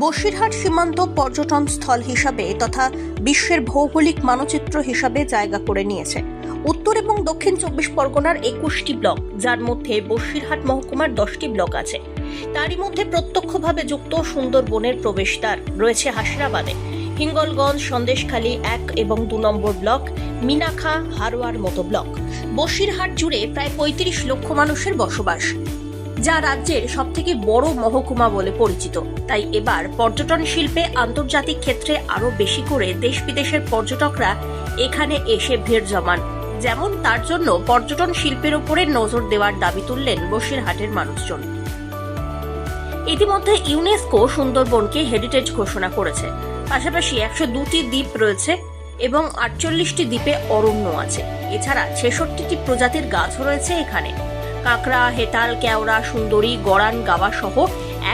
বসিরহাট সীমান্ত পর্যটন স্থল হিসাবে তথা বিশ্বের ভৌগোলিক মানচিত্র হিসাবে জায়গা করে নিয়েছে। উত্তর এবং দক্ষিণ চব্বিশ পরগনার একুশটি ব্লক, যার মধ্যে বসিরহাট মহকুমার দশটি ব্লক আছে। তারই মধ্যে প্রত্যক্ষভাবে যুক্ত সুন্দরবনের প্রবেশদ্বার রয়েছে হাসিরাবাদে হিঙ্গলগঞ্জ, সন্দেশখালী এক এবং দু নম্বর ব্লক, মিনাখা, হারোয়ার মতো ব্লক। বসিরহাট জুড়ে প্রায় পঁয়ত্রিশ লক্ষ মানুষের বসবাস। যা রাজ্যের সবথেকে বড় মহকুমা বলে পরিচিত। তাই এবার পর্যটন শিল্পে আন্তর্জাতিক ক্ষেত্রে আরও বেশি করে দেশ বিদেশের পর্যটকরা এখানে এসে ভিড় জমান। যেমন তার জন্য পর্যটন শিল্পের উপরে নজর দেওয়ার দাবি তুললেন বসিরহাটের মানুষজন। ইতিমধ্যে ইউনেস্কো সুন্দরবনকে হেরিটেজ ঘোষণা করেছে। পাশাপাশি একশো দুটি দ্বীপ রয়েছে এবং আটচল্লিশটি দ্বীপে অরণ্য আছে। এছাড়া ছেষট্টিটি প্রজাতির গাছও রয়েছে এখানে। কাঁকড়া, হেতাল, কেওড়া, সুন্দরী গড়ান গাওয়া সহ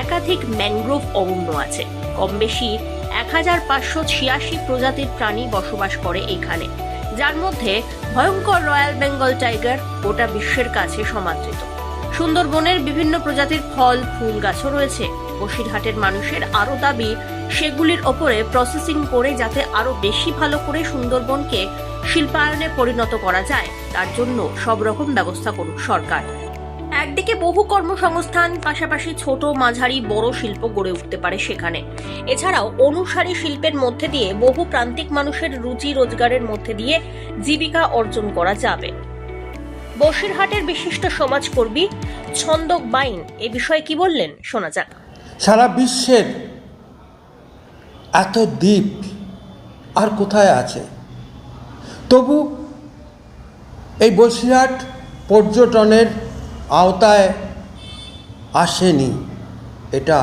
একাধিক ম্যানগ্রোভ অরণ্য আছে। কম বেশি এক হাজার পাঁচশো ছিয়াশি প্রজাতির প্রাণী বসবাস করে এখানে। যার মধ্যে ভয়ঙ্কর রয়্যাল বেঙ্গল টাইগার গোটা বিশ্বের কাছে সমাদৃত। সুন্দরবনের বিভিন্ন প্রজাতির ফল, ফুল গাছও রয়েছে। বসিরহাটের মানুষের আরও দাবি, সেগুলির ওপরে প্রসেসিং করে যাতে আরও বেশি ভালো করে সুন্দরবনকে শিল্পায়নে পরিণত করা যায়, তার জন্য সব রকম ব্যবস্থা করুক সরকার। একদিকে বহু কর্মসংস্থান, পাশাপাশি ছোট, মাঝারি, বড় শিল্প গড়ে উঠতে পারে সেখানে। এছাড়াও অনুসারী শিল্পের মধ্যে দিয়ে বহু প্রান্তিক মানুষের রুচি রোজগারের মধ্যে দিয়ে জীবিকা অর্জন করা যাবে। বসিরহাটের বিশিষ্ট সমাজকর্মী ছন্দক বাইন এ বিষয়ে কি বললেন, শোনা যাক। সারা বিশ্বের এত দ্বীপ আর কোথায় আছে? তবু এই বসিরহাট পর্যটনের আওতায় আসেনি। এটা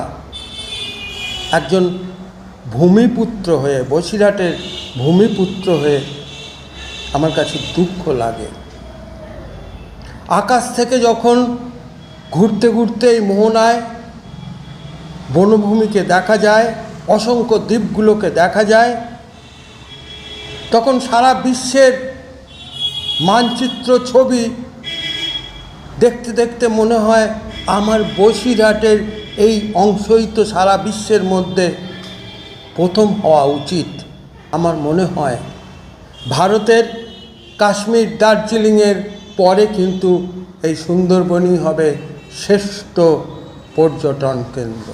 একজন ভূমিপুত্র হয়ে, বসিরহাটের ভূমিপুত্র হয়ে আমার কাছে দুঃখ লাগে। আকাশ থেকে যখন ঘুরতে ঘুরতে এই মোহনায় বনভূমিকে দেখা যায়, অসংখ্য দ্বীপগুলোকে দেখা যায় তখন সারা বিশ্বের মানচিত্র ছবি দেখতে দেখতে মনে হয় আমার বসিরহাটের এই অংশই তো সারা বিশ্বের মধ্যে প্রথম হওয়া উচিত। আমার মনে হয় ভারতের কাশ্মীর দার্জিলিংয়ের পরে কিন্তু এই সুন্দরবনই হবে শ্রেষ্ঠ পর্যটন কেন্দ্র।